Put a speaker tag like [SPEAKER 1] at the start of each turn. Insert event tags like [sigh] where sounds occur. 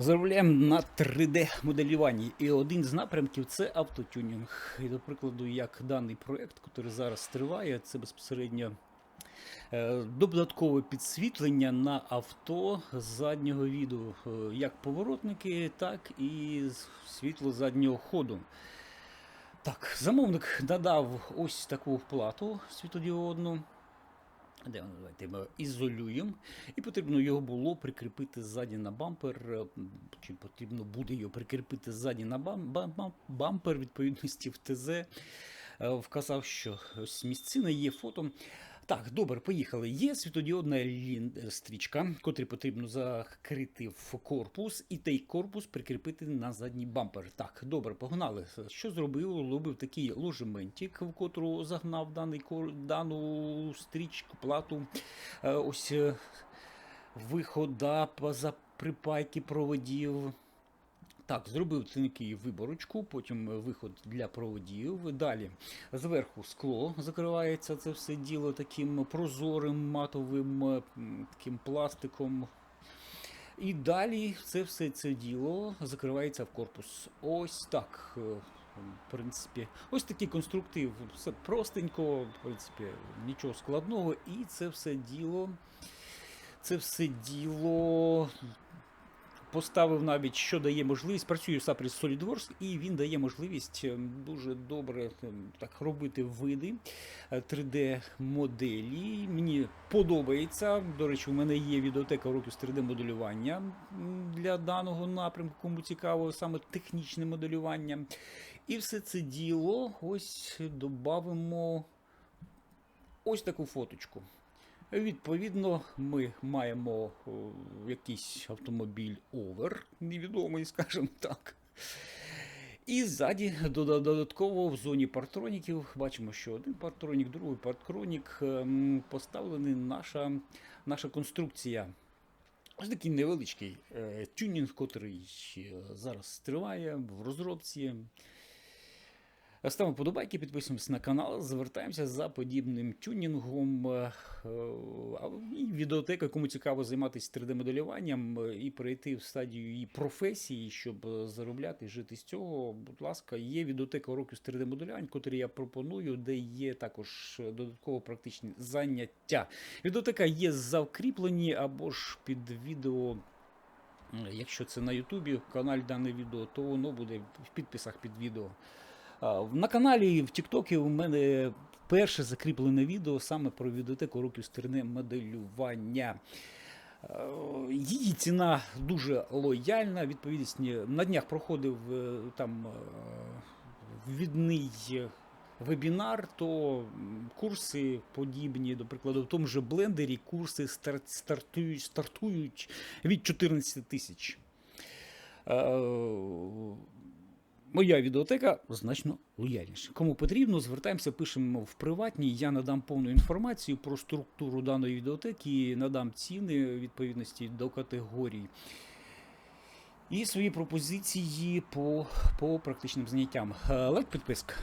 [SPEAKER 1] Заробляємо на 3D-моделюванні. І один з напрямків це автотюнінг. І, до прикладу, як даний проєкт, який зараз триває, це безпосередньо е, додаткове підсвітлення на авто заднього віду, е, як поворотники, так і світло заднього ходу. Так, замовник надав ось таку плату світодіодну. Де? Давайте ми ізолюємо. І потрібно його було прикріпити ззаді на бампер. е, Чи потрібно буде його прикріпити ззаді на бам, бам- бампер відповідності в ТЗ. Е, Вказав, що ось місцина є фото. Так, добре, поїхали. Є світодіодна лін- стрічка, котрі потрібно закрити в корпус, і той корпус прикріпити на задній бампер. Так, добре, погнали. Що зробив? Робив такий ложементик, в котру загнав даний дану стрічку, плату. Е, Ось е, вихода поза припайки проводів. Так, зробив такий виборочку, потім виход для проводів. Далі зверху скло закривається це все діло таким прозорим матовим е, таким пластиком. І далі це все це діло закривається в корпус. Ось так. е, В принципі, ось такий конструктив. Все простенько, в принципі, нічого складного. І це все діло. Це все діло поставив навіть, що дає можливість. Працюю сапрі SolidWorks, і він дає можливість е, дуже добре е, так робити види 3D-моделі. Мені подобається. До речі, у мене є відеотека уроків з 3D-моделювання для даного напрямку, кому цікаво, саме технічне моделювання. І все це діло ось додамо ось таку фоточку. Відповідно, ми маємо якийсь автомобіль овер, невідомий, [laughs] скажімо так. І ззаді додатково в зоні партроніків бачимо, що один партронік, другий партронік ем, поставлений наша, наша конструкція. Ось такий невеличкий е, тюнінг, котрий е, зараз триває в розробці. Ставимо подобайки, підписуємося на канал, звертаємося за подібним тюнінгом. е, І відеотека, кому цікаво займатися 3D-моделюванням е, і перейти в стадію її професії, щоб е, заробляти і жити з цього. Будь ласка, є відеотека уроків з 3D-моделювань, котрі я пропоную, де є також додатково практичні заняття. Відеотека є закріплені або ж під відео. Якщо це на Ютубі, в каналі дане відео, то воно буде в підписах під відео. На каналі в Тіктокі у мене перше закріплене відео саме про відеотеку років з 3D-моделювання. Е, Її ціна дуже лояльна. Відповідність на днях проходив е, там е, відний вебінар, то курси подібні, до прикладу, в тому же блендері курси стар- стартують, стартують від 14 тисяч. Моя відеотека значно лояльніша. Кому потрібно, звертаємося, пишемо в приватній. Я надам повну інформацію про структуру даної відеотеки, надам ціни відповідності до категорій. І свої пропозиції по, по практичним заняттям. Е, Лайк, підписка.